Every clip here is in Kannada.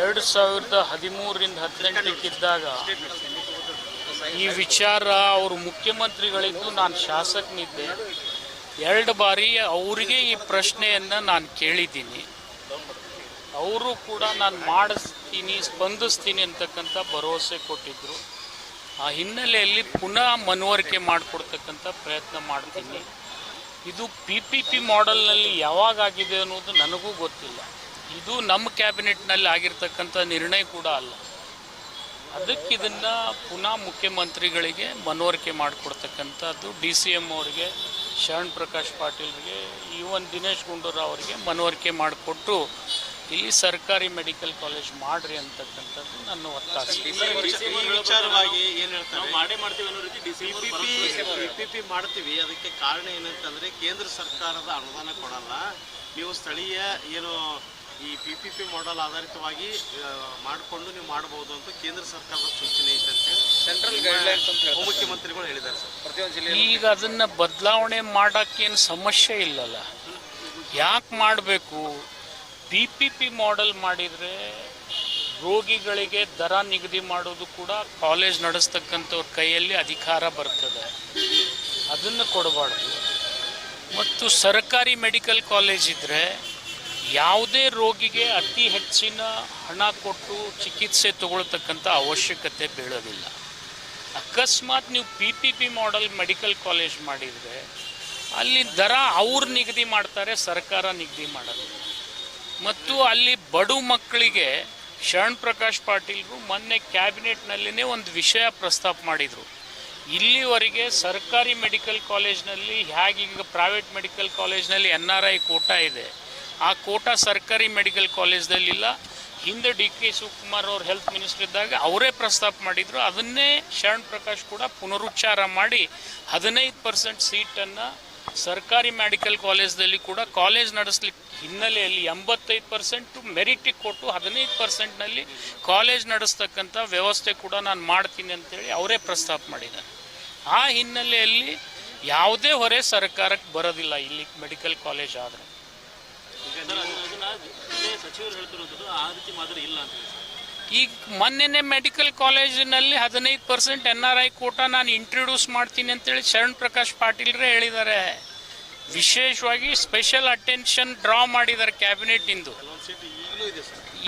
ಎರಡು ಸಾವಿರದ ಹದಿಮೂರರಿಂದ ಹದಿನೆಂಟಕ್ಕಿದ್ದಾಗ ಈ ವಿಚಾರ ಅವರು ಮುಖ್ಯಮಂತ್ರಿಗಳಿದ್ದು ನಾನು ಶಾಸಕನಿದ್ದೆ. ಎರಡು ಬಾರಿ ಅವರಿಗೆ ಈ ಪ್ರಶ್ನೆಯನ್ನು ನಾನು ಕೇಳಿದ್ದೀನಿ. ಅವರು ಕೂಡ ನಾನು ಮಾಡಿಸ್ತೀನಿ, ಸ್ಪಂದಿಸ್ತೀನಿ ಅಂತಕ್ಕಂಥ ಭರವಸೆ ಕೊಟ್ಟಿದ್ದರು ಆ ಹಿನ್ನೆಲೆಯಲ್ಲಿ ಪುನಃ ಮನವರಿಕೆ ಮಾಡಿಕೊಡ್ತಕ್ಕಂಥ ಪ್ರಯತ್ನ ಮಾಡ್ತೀನಿ. ಇದು ಪಿ ಪಿ ಪಿ ಮಾಡೆಲ್ನಲ್ಲಿ ಯಾವಾಗ ಆಗಿದೆ ಅನ್ನೋದು ನನಗೂ ಗೊತ್ತಿಲ್ಲ. ಇದು ನಮ್ಮ ಕ್ಯಾಬಿನೆಟ್ನಲ್ಲಿ ಆಗಿರ್ತಕ್ಕಂಥ ನಿರ್ಣಯ ಕೂಡ ಅಲ್ಲ. ಅದಕ್ಕೆ ಇದನ್ನು ಪುನಃ ಮುಖ್ಯಮಂತ್ರಿಗಳಿಗೆ ಮನವರಿಕೆ ಮಾಡಿಕೊಡ್ತಕ್ಕಂಥದ್ದು ಡಿ ಸಿ ಎಂ ಅವರಿಗೆ ಶರಣ್ ಪ್ರಕಾಶ್ ಪಾಟೀಲ್ರಿಗೆ ಈವನ್ ದಿನೇಶ್ ಗುಂಡೂರಾವ್ ಅವರಿಗೆ ಮನವರಿಕೆ ಮಾಡಿಕೊಟ್ಟು ಇಲ್ಲಿ ಸರ್ಕಾರಿ ಮೆಡಿಕಲ್ ಕಾಲೇಜ್ ಮಾಡ್ರಿ ಅಂತಕ್ಕಂಥದ್ದು ನನ್ನ ಒತ್ತಾಸೆ. ಈ ವಿಚಾರವಾಗಿ ಏನ್ ಹೇಳ್ತಾರೆ? ಮಾಡೇ ಮಾಡ್ತೀವಿ ಅನ್ನೋ ರೀತಿ ಡಿಸಿಪಿ ಪಿಪಿಪಿ ಮಾಡ್ತೀವಿ. ಅದಕ್ಕೆ ಕಾರಣ ಏನಂತಂದ್ರೆ ಕೇಂದ್ರ ಸರ್ಕಾರದ ಅನುದಾನ ಕೊಡಲ್ಲ. ನೀವು ಸ್ಥಳೀಯ ಏನು ಈ ಪಿ ಪಿ ಪಿ ಮಾಡೆಲ್ ಆಧಾರಿತವಾಗಿ ಮಾಡಿಕೊಂಡು ನೀವು ಮಾಡಬಹುದು ಅಂತ ಕೇಂದ್ರ ಸರ್ಕಾರದ ಸೂಚನೆ ಐತೆ ಅಂತ ಹೇಳಿ ಸೆಂಟ್ರಲ್ ಗೈಡ್ಲೈನ್ಸ್ ಅಂತ ಉಪಮುಖ್ಯಮಂತ್ರಿಗಳು ಹೇಳಿದ್ದಾರೆ ಸರ್. ಪ್ರತಿಯೊಂದು ಜಿಲ್ಲೆ ಈಗ ಅದನ್ನ ಬದಲಾವಣೆ ಮಾಡಕ್ಕೇನು ಸಮಸ್ಯೆ ಇಲ್ಲಲ್ಲ. ಯಾಕೆ ಮಾಡಬೇಕು? ಪಿ ಪಿ ಪಿ ಮಾಡೆಲ್ ಮಾಡಿದರೆ ರೋಗಿಗಳಿಗೆ ದರ ನಿಗದಿ ಮಾಡೋದು ಕೂಡ ಕಾಲೇಜ್ ನಡೆಸ್ತಕ್ಕಂಥವ್ರ ಕೈಯಲ್ಲಿ ಅಧಿಕಾರ ಬರ್ತದೆ. ಅದನ್ನು ಕೊಡಬಾರ್ದು. ಮತ್ತು ಸರ್ಕಾರಿ ಮೆಡಿಕಲ್ ಕಾಲೇಜ್ ಇದ್ದರೆ ಯಾವುದೇ ರೋಗಿಗೆ ಅತಿ ಹೆಚ್ಚಿನ ಹಣ ಕೊಟ್ಟು ಚಿಕಿತ್ಸೆ ತಗೊಳ್ತಕ್ಕಂಥ ಅವಶ್ಯಕತೆ ಬೀಳೋದಿಲ್ಲ. ಅಕಸ್ಮಾತ್ ನೀವು P P P model medical college ಮಾಡಿದರೆ, ಅಲ್ಲಿ ದರ ಅವ್ರು ನಿಗದಿ ಮಾಡ್ತಾರೆ, ಸರ್ಕಾರ ನಿಗದಿ ಮಾಡೋದು ಮತ್ತು ಅಲ್ಲಿ ಬಡು ಮಕ್ಕಳಿಗೆ ಶರಣ್ ಪ್ರಕಾಶ್ ಪಾಟೀಲ್ರು ಮೊನ್ನೆ ಕ್ಯಾಬಿನೆಟ್ನಲ್ಲಿನೇ ಒಂದು ವಿಷಯ ಪ್ರಸ್ತಾಪ ಮಾಡಿದರು. ಇಲ್ಲಿವರೆಗೆ ಸರ್ಕಾರಿ ಮೆಡಿಕಲ್ ಕಾಲೇಜ್ನಲ್ಲಿ ಹೇಗೀಗ ಪ್ರೈವೇಟ್ ಮೆಡಿಕಲ್ ಕಾಲೇಜ್ನಲ್ಲಿ ಎನ್ ಆರ್ ಐ ಕೋಟಾ ಇದೆ. ಆ ಕೋಟಾ ಸರ್ಕಾರಿ ಮೆಡಿಕಲ್ ಕಾಲೇಜ್ದಲ್ಲಿಲ್ಲ ಹಿಂದೆ ಡಿ ಕೆ ಶಿವಕುಮಾರ್ ಅವ್ರು ಹೆಲ್ತ್ ಮಿನಿಸ್ಟರ್ ಇದ್ದಾಗ ಅವರೇ ಪ್ರಸ್ತಾಪ ಮಾಡಿದರು. ಅದನ್ನೇ ಶರಣ್ ಪ್ರಕಾಶ್ ಕೂಡ ಪುನರುಚ್ಚಾರ ಮಾಡಿ ಹದಿನೈದು ಪರ್ಸೆಂಟ್ ಸೀಟನ್ನು ಸರ್ಕಾರಿ ಮೆಡಿಕಲ್ ಕಾಲೇಜ್ದಲ್ಲಿ ಕೂಡ ಕಾಲೇಜ್ ನಡೆಸ್ಲಿಕ್ಕೆ ಹಿನ್ನೆಲೆಯಲ್ಲಿ ಎಂಬತ್ತೈದು ಪರ್ಸೆಂಟು ಮೆರಿಟಿಗೆ ಕೊಟ್ಟು ಹದಿನೈದು ಪರ್ಸೆಂಟ್ನಲ್ಲಿ ಕಾಲೇಜ್ ನಡೆಸ್ತಕ್ಕಂಥ ವ್ಯವಸ್ಥೆ ಕೂಡ ನಾನು ಮಾಡ್ತೀನಿ ಅಂತೇಳಿ ಅವರೇ ಪ್ರಸ್ತಾಪ ಮಾಡಿದ್ದಾರೆ. ಆ ಹಿನ್ನೆಲೆಯಲ್ಲಿ ಯಾವುದೇ ಹೊರೆ ಸರ್ಕಾರಕ್ಕೆ ಬರೋದಿಲ್ಲ ಇಲ್ಲಿ ಮೆಡಿಕಲ್ ಕಾಲೇಜ್ ಆದರೆ. ಈಗ ಮೊನ್ನೆನೆ ಮೆಡಿಕಲ್ ಕಾಲೇಜಿನಲ್ಲಿ ಹದಿನೈದು percent N R I quota ನಾನು ಇಂಟ್ರೊಡ್ಯೂಸ್ ಮಾಡ್ತೀನಿ ಅಂತೇಳಿ ಶರಣ್ ಪ್ರಕಾಶ್ ಪಾಟೀಲ್ರೇ ಹೇಳಿದ್ದಾರೆ. ವಿಶೇಷವಾಗಿ ಸ್ಪೆಷಲ್ ಅಟೆನ್ಷನ್ ಡ್ರಾ ಮಾಡಿದ್ದಾರೆ ಕ್ಯಾಬಿನೆಟ್ ಇಂದು.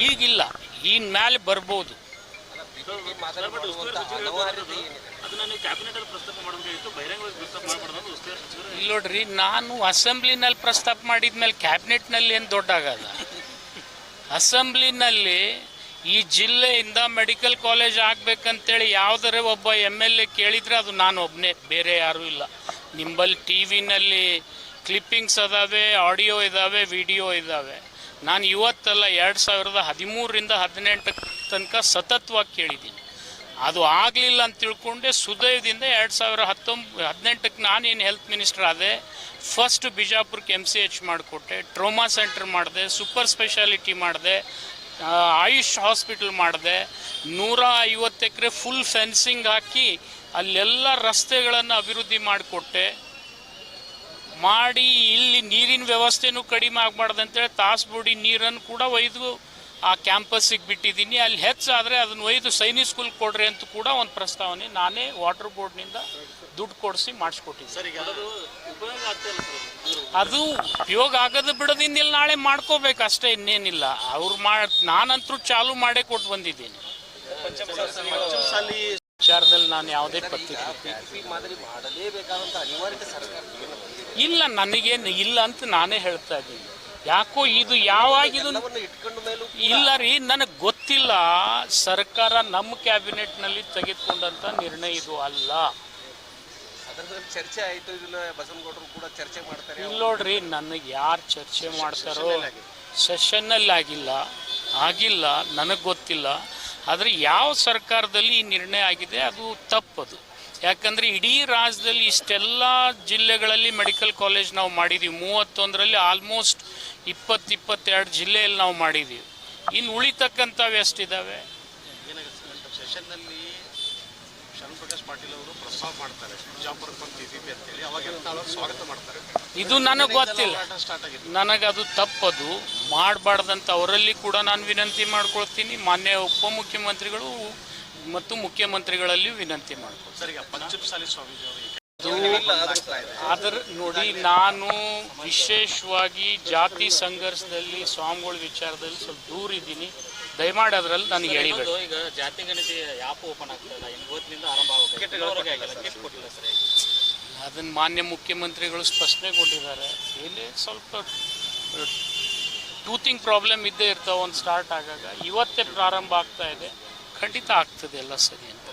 ಈಗಿಲ್ಲ ಇನ್ ಮೇಲೆ ಬರ್ಬೋದು. ಇಲ್ಲಿ ನೋಡ್ರಿ ನಾನು ಅಸೆಂಬ್ಲಿನಲ್ಲಿ ಪ್ರಸ್ತಾಪ ಮಾಡಿದ್ಮೇಲೆ ಕ್ಯಾಬಿನೆಟ್ನಲ್ಲಿ ಏನು ದೊಡ್ಡ ಆಗಲ್ಲ ಅಸೆಂಬ್ಲಿನಲ್ಲಿ ಈ ಜಿಲ್ಲೆಯಿಂದ ಮೆಡಿಕಲ್ ಕಾಲೇಜ್ ಆಗ್ಬೇಕಂತೇಳಿ ಯಾವ್ದಾರ ಒಬ್ಬ ಎಂ ಎಲ್ ಎ ಕೇಳಿದ್ರೆ ಅದು ನಾನು ಒಬ್ಬನೇ ಬೇರೆ ಯಾರೂ ಇಲ್ಲ. ನಿಂಬಲ್ಲಿ ಟಿ ವಿನಲ್ಲಿ ಕ್ಲಿಪ್ಪಿಂಗ್ಸ್ ಅದಾವೆ ಆಡಿಯೋ ಇದ್ದಾವೆ ವಿಡಿಯೋ ಇದ್ದಾವೆ ನಾನು ಇವತ್ತಲ್ಲ ಎರಡು ಸಾವಿರದ ಹದಿಮೂರರಿಂದ ಹದಿನೆಂಟು ತನಕ ಸತತವಾಗಿ ಕೇಳಿದ್ದೀನಿ. ಅದು ಆಗಲಿಲ್ಲ ಅಂತ ತಿಳ್ಕೊಂಡೆ ಸುದಯದಿಂದ ಎರಡು ಸಾವಿರ ಹತ್ತೊಂಬ, ಹದಿನೆಂಟಕ್ಕೆ ನಾನೇನು ಹೆಲ್ತ್ ಮಿನಿಸ್ಟರ್ ಆದೆ ಫಸ್ಟ್ ಬಿಜಾಪುರಕ್ಕೆ ಎಂ ಸಿ ಎಚ್ ಮಾಡಿಕೊಟ್ಟೆ ಟ್ರೋಮಾ ಸೆಂಟರ್ ಮಾಡಿದೆ ಸೂಪರ್ ಸ್ಪೆಷಾಲಿಟಿ ಮಾಡಿದೆ ಆಯುಷ್ ಹಾಸ್ಪಿಟಲ್ ಮಾಡಿದೆ, ನೂರ ಐವತ್ತು ಎಕರೆ ಫುಲ್ ಫೆನ್ಸಿಂಗ್ ಹಾಕಿ ಅಲ್ಲೆಲ್ಲ ರಸ್ತೆಗಳನ್ನು ಅಭಿವೃದ್ಧಿ ಮಾಡಿಕೊಟ್ಟೆ. ಮಾಡಿ ಇಲ್ಲಿ ನೀರಿನ ವ್ಯವಸ್ಥೆನೂ ಕಡಿಮೆ ಆಗಬಾರ್ದಂತೇಳಿ ತಾಸ್ಬೋಡಿ ತಾಸ್ಬುಡಿ ನೀರನ್ನು ಕೂಡ ಒಯ್ದು ಆ ಕ್ಯಾಂಪಸ್ಸಿಗೆ ಬಿಟ್ಟಿದ್ದೀನಿ. ಅಲ್ಲಿ ಹೆಚ್ಚಾದರೆ ಅದನ್ನು ಒಯ್ದು ಸೈನಿಕ್ ಸ್ಕೂಲ್ ಕೊಡ್ರಿ ಅಂತ ಕೂಡ ಒಂದು ಪ್ರಸ್ತಾವನೆ ನಾನೇ ವಾಟರ್ ಬೋರ್ಡ್ನಿಂದ ದುಡ್ಡು ಕೊಡಿಸಿ ಮಾಡಿಸ್ಕೊಟ್ಟಿದ್ದೆ ಸರ್ ಉಪಯೋಗ ಆಗ್ತಾ ಇಲ್ಲ ಅದು. ಉಪಯೋಗ ಆಗೋದು ಬಿಡೋದಿಂದಿಲ್ಲ ನಾಳೆ ಮಾಡ್ಕೋಬೇಕು ಅಷ್ಟೇ ಇನ್ನೇನಿಲ್ಲ. ಅವ್ರು ಮಾಡಿ ನಾನಂತರೂ ಚಾಲು ಮಾಡೇ ಕೊಟ್ಟು ಬಂದಿದ್ದೀನಿ. ವಿಚಾರದಲ್ಲಿ ನಾನು ಯಾವುದೇ ಪತ್ರಿಕೆ ಇಲ್ಲ ನನಗೇನು ಇಲ್ಲ ಅಂತ ನಾನೇ ಹೇಳ್ತಾ ಇದ್ದೀನಿ. ಯಾಕೋ ಇದು ಯಾವಾಗಿದು? ಇಲ್ಲ ರೀ ನನಗೆ ಗೊತ್ತಿಲ್ಲ. ಸರ್ಕಾರ ನಮ್ಮ ಕ್ಯಾಬಿನೆಟ್ನಲ್ಲಿ ತೆಗೆದುಕೊಂಡಂತ ನಿರ್ಣಯ ಇದು ಅಲ್ಲ. ಚರ್ಚೆ ಆಯಿತು ಇದನ್ನ ಬಸವನಗೌಡರು ಕೂಡ ಚರ್ಚೆ ಮಾಡ್ತಾರೆ. ಇಲ್ಲ ನೋಡ್ರಿ ನನಗೆ ಯಾರು ಚರ್ಚೆ ಮಾಡ್ತಾರೋ? ಸೆಷನ್ನಲ್ಲಿ ಆಗಿಲ್ಲ ಆಗಿಲ್ಲ ನನಗೆ ಗೊತ್ತಿಲ್ಲ. ಆದರೆ ಯಾವ ಸರ್ಕಾರದಲ್ಲಿ ಈ ನಿರ್ಣಯ ಆಗಿದೆ ಅದು ತಪ್ಪದು. ಯಾಕಂದರೆ ಇಡೀ ರಾಜ್ಯದಲ್ಲಿ ಇಷ್ಟೆಲ್ಲ ಜಿಲ್ಲೆಗಳಲ್ಲಿ ಮೆಡಿಕಲ್ ಕಾಲೇಜ್ ನಾವು ಮಾಡಿದ್ದೀವಿ ಮೂವತ್ತೊಂದರಲ್ಲಿ ಆಲ್ಮೋಸ್ಟ್ ಇಪ್ಪತ್ತು ಇಪ್ಪತ್ತೆರಡು ಜಿಲ್ಲೆಯಲ್ಲಿ ನಾವು ಮಾಡಿದ್ದೀವಿ ಇನ್ನು ಉಳಿತಕ್ಕಂಥವು ಎಷ್ಟಿದ್ದಾವೆ ಸೆಷನ್ನಲ್ಲಿ ಶರಣ್ ಪ್ರಕಾಶ್ ಪಾಟೀಲ್ ಅವರು ಪ್ರಸ್ತಾವ ಮಾಡ್ತಾರೆ. ಬಿಜಾಪುರಕ್ಕೆ ಬಂದು ಪಿ ಪಿ ಪಿ ಅಂತೇಳಿ. ಅವಾಗ ಯತ್ನಾಳ್ ಅವರು ಸ್ವಾಗತ ಮಾಡ್ತಾರೆ. ಇದು ನನಗೆ ಗೊತ್ತಿಲ್ಲ. ನನಗದು ತಪ್ಪದು. ಮಾಡಬಾರ್ದಂತ ಅವರಲ್ಲಿ ಕೂಡ ನಾನು ವಿನಂತಿ ಮಾಡ್ಕೊಳ್ತೀನಿ. ಮಾನ್ಯ ಉಪಮುಖ್ಯಮಂತ್ರಿಗಳು ಮತ್ತು ಮುಖ್ಯಮಂತ್ರಿಗಳಲ್ಲಿ ವಿನಂತಿ ಮಾಡ್ಕೊಳ್ತೀನಿ. ಸರ್ ಈಗ ಪಂಚಮಸಾಲಿ ಸ್ವಾಮೀಜಿ ಅವರು ಅದರ ನೋಡಿ ನಾನು ವಿಶೇಷವಾಗಿ ಜಾತಿ ಸಂಘರ್ಷದಲ್ಲಿ ಸ್ವಾಮಿಗಳ ವಿಚಾರದಲ್ಲಿ ಸ್ವಲ್ಪ ದೂರ ಇದ್ದೀನಿ. ದಯಮಾಡಿ ಅದರಲ್ಲಿ ನನಗೆ ಹೇಳಿದ್ರು ಈಗ ಜಾತಿ ಗಣತಿ ಯಾಪ್ ಓಪನ್ ಆಗ್ತದಲ್ಲ ಇನ್ನು ಇವತ್ತಿನಿಂದ ಆರಂಭ ಅದನ್ನು ಮಾನ್ಯ ಮುಖ್ಯಮಂತ್ರಿಗಳು ಸ್ಪಷ್ಟನೆ ಕೊಟ್ಟಿದ್ದಾರೆ ಇಲ್ಲಿ ಸ್ವಲ್ಪ ಟೂತಿಂಗ್ ಪ್ರಾಬ್ಲಮ್ ಇದ್ದೇ ಇರ್ತಾವೆ ಒಂದು ಸ್ಟಾರ್ಟ್ ಆಗಾಗ. ಇವತ್ತೇ ಪ್ರಾರಂಭ ಆಗ್ತಾ ಇದೆ. ಖಂಡಿತ ಆಗ್ತದೆ ಎಲ್ಲ ಸರಿ ಅಂತ.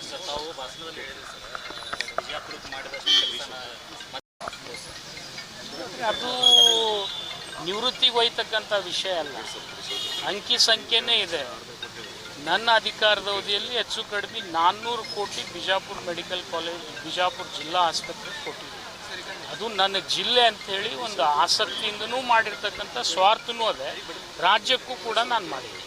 ಅದು ನಿವೃತ್ತಿಗೆ ಹೋಯ್ತಕ್ಕಂಥ ವಿಷಯ ಅಲ್ಲ. ಅಂಕಿ ಸಂಖ್ಯೆನೇ ಇದೆ. ನನ್ನ ಅಧಿಕಾರದ ಅವಧಿಯಲ್ಲಿ ಹೆಚ್ಚು ಕಡಿಮೆ ನಾನ್ನೂರು ಕೋಟಿ ಬಿಜಾಪುರ ಮೆಡಿಕಲ್ ಕಾಲೇಜ್ ಬಿಜಾಪುರ ಜಿಲ್ಲಾ ಆಸ್ಪತ್ರೆಗೆ ಕೊಟ್ಟಿದ್ದೀನಿ. ಅದು ನನ್ನ ಜಿಲ್ಲೆ ಅಂಥೇಳಿ ಒಂದು ಆಸಕ್ತಿಯಿಂದನೂ ಮಾಡಿರ್ತಕ್ಕಂಥ ಸ್ವಾರ್ಥನೂ ಅದೇ. ರಾಜ್ಯಕ್ಕೂ ಕೂಡ ನಾನು ಮಾಡಿದ್ದೀನಿ.